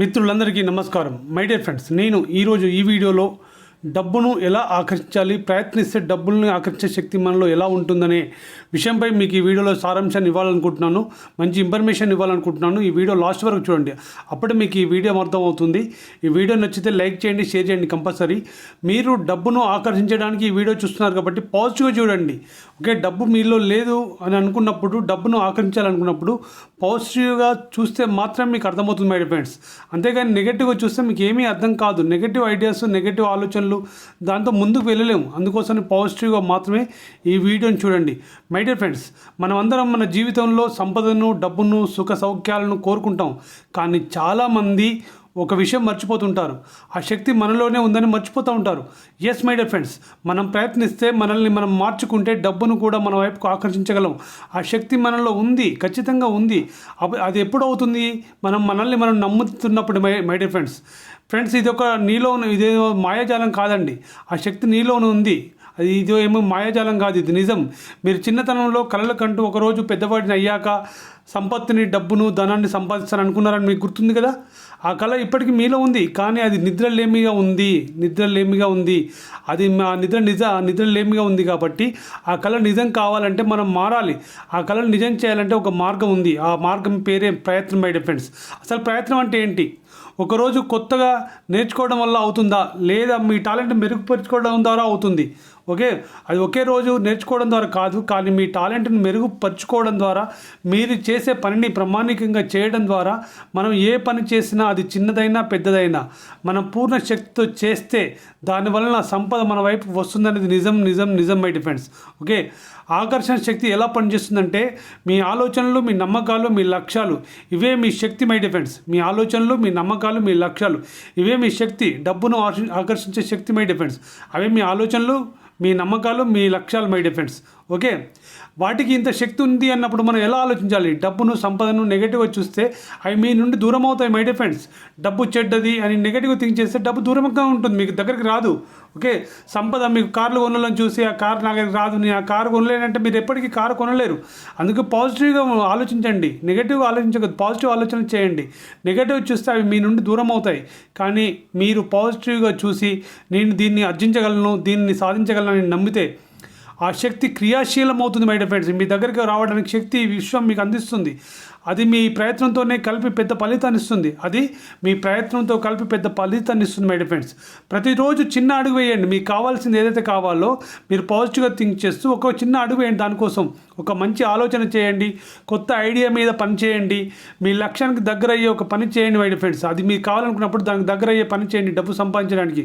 మిత్రులందరికీ నమస్కారం. My dear friends నేను ఈరోజు ఈ వీడియోలో డబ్బును ఎలా ఆకర్షించాలి ప్రయత్నిస్తే డబ్బుల్ని ఆకర్షించే శక్తి మనలో ఎలా ఉంటుందనే విషయంపై మీకు ఈ వీడియోలో సారాంశాన్ని ఇవ్వాలనుకుంటున్నాను. మంచి ఇన్ఫర్మేషన్ ఇవ్వాలనుకుంటున్నాను. ఈ వీడియో లాస్ట్ వరకు చూడండి. అప్పుడే మీకు ఈ వీడియో అర్థం అవుతుంది ఈ వీడియో నచ్చితే లైక్ చేయండి షేర్ చేయండి కంపల్సరీ. మీరు డబ్బును ఆకర్షించడానికి ఈ వీడియో చూస్తున్నారు కాబట్టి పాజిటివ్గా చూడండి. ఓకే డబ్బు మీలో లేదు అని అనుకున్నప్పుడు డబ్బును ఆకర్షించాలనుకున్నప్పుడు పాజిటివ్గా చూస్తే మాత్రం మీకు అర్థమవుతుంది మై ఫ్రెండ్స్ అంతేగాని నెగటివ్గా చూస్తే మీకు ఏమీ అర్థం కాదు. నెగిటివ్ ఐడియాస్ నెగిటివ్ ఆలోచనలు దాంతో ముందుకు వెళ్ళలేము. అందుకోసం పాజిటివ్గా మాత్రమే ఈ వీడియోని చూడండి. మై డియర్ ఫ్రెండ్స్ మనం అందరం మన జీవితంలో సంపదను డబ్బును సుఖ సౌఖ్యాలను కోరుకుంటాం. కానీ చాలామంది ఒక విషయం మర్చిపోతుంటారు. ఆ శక్తి మనలోనే ఉందని మర్చిపోతూ ఉంటారు. ఎస్ మై డియర్ ఫ్రెండ్స్ మనం ప్రయత్నిస్తే మనల్ని మనం మార్చుకుంటే డబ్బును కూడా మన వైపుకు ఆకర్షించగలం. ఆ శక్తి మనలో ఉంది ఖచ్చితంగా ఉంది. అది ఎప్పుడు అవుతుంది మనం మనల్ని మనం నమ్ముతున్నప్పుడు my my dear friends friends ఇది ఒక నీలో ఇదేదో మాయాజాలం కాదండి. ఆ శక్తి నీలోనే ఉంది. అది ఇది ఏమో మాయాజాలం కాదు ఇది నిజం. మీరు చిన్నతనంలో కలల కంటూ ఒకరోజు పెద్దవాడిని అయ్యాక సంపత్తిని డబ్బును ధనాన్ని సంపాదిస్తాను అనుకున్నారని మీకు గుర్తుంది కదా? ఆ కళ ఇప్పటికీ మీలో ఉంది కానీ అది నిద్రలేమిగా ఉంది నిద్రలేమిగా ఉంది. అది మా నిద్ర నిజ నిద్రలేమిగా ఉంది కాబట్టి ఆ కళ నిజం కావాలంటే మనం మారాలి. ఆ కళను నిజం చేయాలంటే ఒక మార్గం ఉంది. ఆ మార్గం పేరే ప్రయత్నం మై ఫ్రెండ్స్ అసలు ప్రయత్నం అంటే ఏంటి? ఒకరోజు కొత్తగా నేర్చుకోవడం వల్ల అవుతుందా? లేదా మీ టాలెంట్ మెరుగుపరుచుకోవడం ద్వారా అవుతుంది? ఓకే అది ఒకే రోజు నేర్చుకోవడం ద్వారా కాదు కానీ మీ టాలెంట్ని మెరుగుపరుచుకోవడం ద్వారా మీరు చేసే పనిని ప్రామాణికంగా చేయడం ద్వారా మనం ఏ పని చేసినా అది చిన్నదైనా పెద్దదైనా మనం పూర్ణ శక్తితో చేస్తే దానివలన సంపద మన వైపు వస్తుందనేది నిజం నిజం నిజం మై డిఫెండ్స్ ఓకే ఆకర్షణ శక్తి ఎలా పనిచేస్తుందంటే మీ ఆలోచనలు మీ నమ్మకాలు మీ లక్ష్యాలు ఇవే మీ శక్తి మై డిఫెండ్స్ మీ ఆలోచనలు మీ నమ్మకాలు మీ లక్ష్యాలు ఇవే మీ శక్తి డబ్బును ఆకర్షించే శక్తి మై డిఫెండ్స్ అవే మీ ఆలోచనలు మీ నమ్మకాలు మీ లక్ష్యాలు మై డిఫెండ్స్ ఓకే వాటికి ఇంత శక్తి ఉంది అన్నప్పుడు మనం ఎలా ఆలోచించాలి? డబ్బును సంపదను నెగటివ్గా చూస్తే అవి మీ నుండి దూరం అవుతాయి మై డిఫెండ్స్ డబ్బు చెడ్డది అని నెగటివ్గా థింక్ చేస్తే డబ్బు దూరంగా ఉంటుంది మీకు దగ్గరికి రాదు. ఓకే సంపద మీకు కార్లు కొనాలని చూసి ఆ కార్ నా దగ్గరికి రాదు నేను ఆ కారు కొనలేనంటే మీరు ఎప్పటికీ కారు కొనలేరు. అందుకే పాజిటివ్గా ఆలోచించండి. నెగిటివ్ ఆలోచించకూడదు. పాజిటివ్ ఆలోచన చేయండి. నెగిటివ్ చూస్తే అవి మీ నుండి దూరం అవుతాయి. కానీ మీరు పాజిటివ్గా చూసి నేను దీన్ని అర్జించగలను దీన్ని సాధించగలను నమ్మితే ఆ శక్తి క్రియాశీలం అవుతుంది మై ఫ్రెండ్స్ మీ దగ్గరికి రావడానికి శక్తి విశ్వం మీకు అందిస్తుంది. అది మీ ప్రయత్నంతోనే కలిపి పెద్ద ఫలితాన్ని ఇస్తుంది. అది మీ ప్రయత్నంతో కలిపి పెద్ద ఫలితాన్ని ఇస్తుంది మై ఫ్రెండ్స్ ప్రతిరోజు చిన్న అడుగు వేయండి. మీకు కావాల్సింది ఏదైతే కావాలో మీరు పాజిటివ్గా థింక్ చేస్తూ ఒక చిన్న అడుగు వేయండి దానికోసం. ఒక మంచి ఆలోచన చేయండి. కొత్త ఐడియా మీద పని చేయండి. మీ లక్ష్యానికి దగ్గర అయ్యే ఒక పని చేయండి మై ఫ్రెండ్స్ అది మీకు కావాలనుకున్నప్పుడు దానికి దగ్గర అయ్యే పని చేయండి. డబ్బు సంపాదించడానికి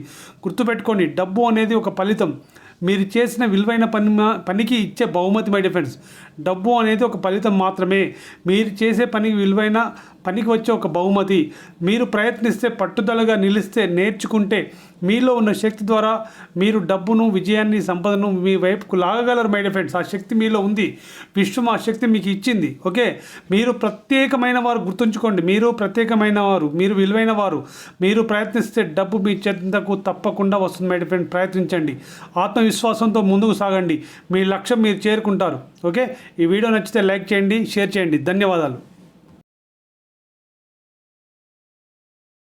గుర్తుపెట్టుకోండి. డబ్బు అనేది ఒక ఫలితం. మీరు చేసిన విలువైన పని పనికి ఇచ్చే బహుమతి మై డిఫెండ్స్ డబ్బు అనేది ఒక ఫలితం మాత్రమే. మీరు చేసే పనికి విలువైన పనికి వచ్చే ఒక బహుమతి. మీరు ప్రయత్నిస్తే పట్టుదలగా నిలిస్తే నేర్చుకుంటే మీలో ఉన్న శక్తి ద్వారా మీరు డబ్బును విజయాన్ని సంపదను మీ వైపుకు లాగగలరు మై డిఫెండ్స్ ఆ శక్తి మీలో ఉంది. విశ్వం ఆ శక్తి మీకు ఇచ్చింది. ఓకే? మీరు ప్రత్యేకమైన వారు గుర్తుంచుకోండి. మీరు ప్రత్యేకమైన వారు మీరు విలువైన వారు. మీరు ప్రయత్నిస్తే డబ్బు మీ చెంతకు తప్పకుండా వస్తుంది మై డిఫెండ్ ప్రయత్నించండి. విశ్వాసంతో ముందుకు సాగండి. మీ లక్ష్యం మీరు చేరుకుంటారు. ఓకే? ఈ వీడియో నచ్చితే లైక్ చేయండి షేర్ చేయండి. ధన్యవాదాలు.